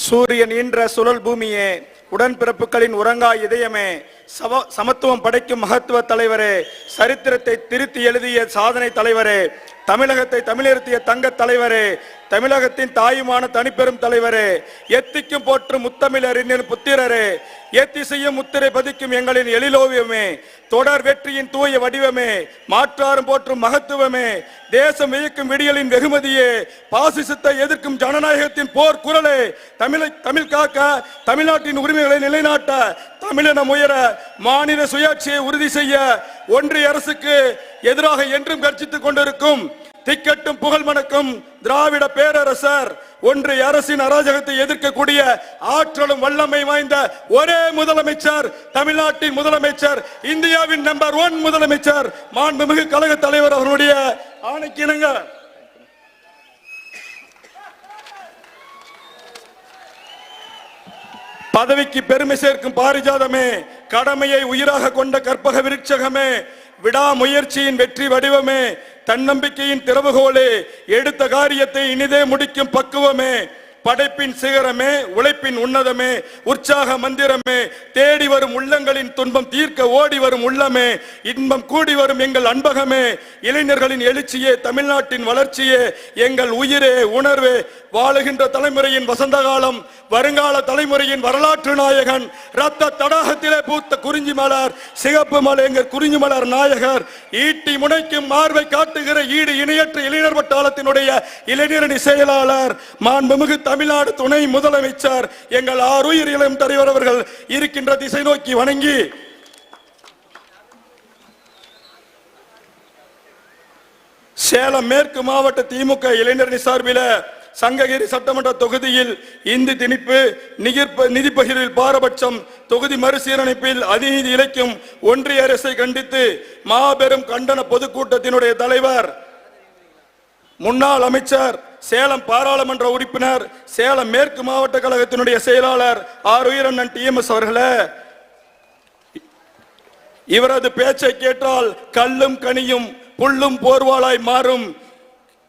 சூரியன் ஈன்ற சுழல் பூமியே உடன்பிறப்புகளின் உறங்கா இதயமே சம சமத்துவம் படைக்கும் மகத்துவ தலைவரே சரித்திரத்தை திருத்தி எழுதிய சாதனை தலைவரே தமிழகத்தை தமிழிருத்திய தங்க தலைவரே தமிழகத்தின் தாயுமான தனிப்பெரும் தலைவரே எத்திக்கும் போற்று முத்தமிழறிஞர் புத்திரரே எத்திசையும் முத்திரை பதிக்கும் எங்களின் எழிலோவியமே தொடர் வெற்றியின் தூய வடிவமே மாற்றாரும் போற்றும் மகத்துவமே தேசம் இயக்கும் விடியலின் வெகுமதியே பாசிசத்தை எதிர்க்கும் ஜனநாயகத்தின் போர் குரலே தமிழை தமிழ் காக்க தமிழ்நாட்டின் உரிமைகளை நிலைநாட்ட தமிழினம் உயர மாநில சுயாட்சியை உறுதி செய்ய ஒன்றிய அரசுக்கு எதிராக என்றும் கர்ஜித்துக் கொண்டிருக்கும் திக்கட்டும் புகழ் மணக்கும் திராவிட பேரரசர் ஒன்றிய அரசின் அராஜகத்தை எதிர்க்கக்கூடிய ஆற்றலும் வல்லமை வாய்ந்த ஒரே முதலமைச்சர் தமிழ்நாட்டின் முதலமைச்சர் இந்தியாவின் நம்பர் ஒன் முதலமைச்சர் மாண்புமிகு கழக தலைவர் அவருடைய ஆணைக்கிணங்க. பதவிக்கு பெருமை சேர்க்கும் பாரிஜாதமே கடமையை உயிராக கொண்ட கற்பக விருட்சகமே விடாமுயற்சியின் வெற்றி வடிவமே தன்னம்பிக்கையின் திறவுகோலே எடுத்த காரியத்தை இனிதே முடிக்கும் பக்குவமே. படைப்பின் சிகரமே உழைப்பின் உன்னதமே உற்சாக மந்திரமே தேடி வரும் உள்ளங்களின் துன்பம் தீர்க்க ஓடி வரும் உள்ளமே இன்பம் கூடி வரும் எங்கள் அன்பகமே இளைஞர்களின் எழுச்சியே தமிழ்நாட்டின் வளர்ச்சியே எங்கள் உயிரே உணர்வே வாழுகின்ற தலைமுறையின் வசந்த காலம் வருங்கால தலைமுறையின் வரலாற்று நாயகன் ரத்த தடாகத்திலே பூத்த குறிஞ்சி மலர் சிகப்பு மலை எங்கள் குறிஞ்சி மலர் நாயகர் ஈட்டி முனைக்கும் மார்பை காட்டுகிற ஈடு இணையற்ற இளைஞர் வட்டாளத்தினுடைய இளைஞரணி செயலாளர் மாண்புமிகு தமிழ்நாடு துணை முதலமைச்சர் எங்கள் ஆறுயிர் இளம் தலைவர் அவர்கள் இருக்கின்ற திசை நோக்கி வணங்கி. சேலம் மேற்கு மாவட்ட திமுக இளைஞரணி சார்பில் சங்ககிரி சட்டமன்ற தொகுதியில் இந்தி திணிப்பு நிகிர்ப நிதி பகிர்வில் பாரபட்சம் தொகுதி மறுசீரமைப்பில் அதிநீதி இழைக்கும் ஒன்றிய அரசை கண்டித்து மாபெரும் கண்டன பொதுக்கூட்டத்தினுடைய தலைவர் முன்னாள் அமைச்சர் சேலம் பாராளுமன்ற உறுப்பினர் சேலம் மேற்கு மாவட்ட கழகத்தினுடைய செயலாளர் ஆர் உயிரண்ணன் டிஎம்எஸ் அவர்களே இவரது பேச்சை கேட்டால் கல்லும் கனியும் புல்லும் போர்வாளாய் மாறும்.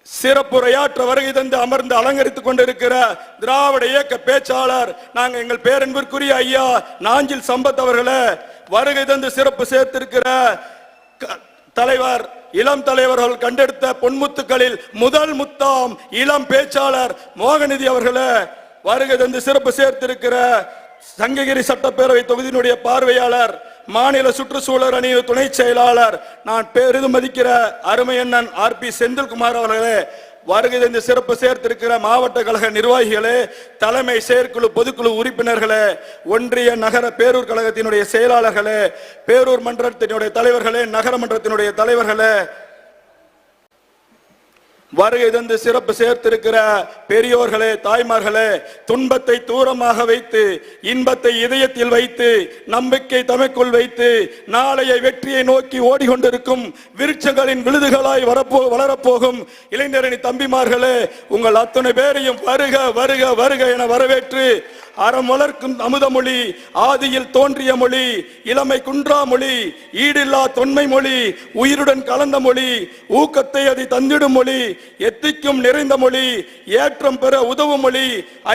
சிறப்புரையாற்ற வருகை தந்து அமர்ந்து அலங்கரித்துக் கொண்டிருக்கிற திராவிட இயக்க பேச்சாளர் நாங்க எங்கள் பேரன்பிற்குரிய ஐயா நாஞ்சில் சம்பத் அவர்களை வருகை தந்து சிறப்பு சேர்த்திருக்கிற க- தலைவர் இளம் தலைவர்கள் கண்டெடுத்த பொன்முத்துக்களில் முதல் முத்தாம் இளம் பேச்சாளர் மோகநிதி அவர்களே வருகை தந்து சிறப்பு சேர்த்திருக்கிற சங்ககிரி சட்டப்பேரவை தொகுதியினுடைய பார்வையாளர் மாநில சுற்றுச்சூழல் அணி துணை செயலாளர் நான் பெரிதும் மதிக்கிற அருமையண்ணன் ஆர் பி செந்தில்குமார் அவர்களே வருகை தந்து சிறப்பு சேர்த்திருக்கிற மாவட்ட கழக நிர்வாகிகளே தலைமை செயற்குழு பொதுக்குழு உறுப்பினர்களே ஒன்றிய நகர பேரூர் கழகத்தினுடைய செயலாளர்களே பேரூர் மன்றத்தினுடைய தலைவர்களே நகர மன்றத்தினுடைய தலைவர்களே வருகை தந்து சிறப்பு சேர்த்திருக்கிற பெரியோர்களே தாய்மார்களே துன்பத்தை தூரமாக வைத்து இன்பத்தை இதயத்தில் வைத்து நம்பிக்கை தமக்குள் வைத்து நாளைய வெற்றியை நோக்கி ஓடிக்கொண்டிருக்கும் விருட்சங்களின் விழுதுகளாய் வரப்போ வளரப்போகும் இளைஞரணி தம்பிமார்களே உங்கள் அத்தனை பேரையும் வருக வருக வருக என வரவேற்று அறம் வளர்க்கும் அமுதமொழி ஆதியில் தோன்றிய மொழி இளமை குன்றா மொழி ஈடில்லா தொன்மை மொழி உயிருடன் கலந்த மொழி ஊக்கத்தை அதை தந்திடும் மொழி எத்திக்கும் நிறைந்த மொழி ஏற்றம் பெற உதவும் மொழி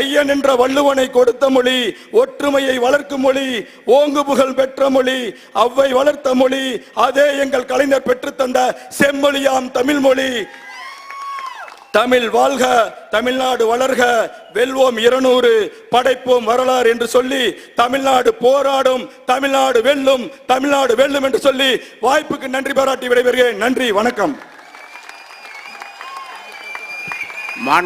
ஐயன் என்ற வள்ளுவனை கொடுத்த மொழி ஒற்றுமையை வளர்க்கும் மொழி ஓங்கு புகழ் பெற்ற மொழி அவ்வை வளர்த்த மொழி அதே எங்கள் கலைஞர் பெற்றுத்தந்த செம்மொழியாம் தமிழ் மொழி. தமிழ் வாழ்க தமிழ்நாடு வளர்க வெல்வோம் இருநூறு படைப்போம் வரலாறு என்று சொல்லி தமிழ்நாடு போராடும் தமிழ்நாடு வெல்லும் தமிழ்நாடு வெல்லும் என்று சொல்லி வாய்ப்புக்கு நன்றி பாராட்டி விடைபெறுகிறேன். நன்றி வணக்கம்.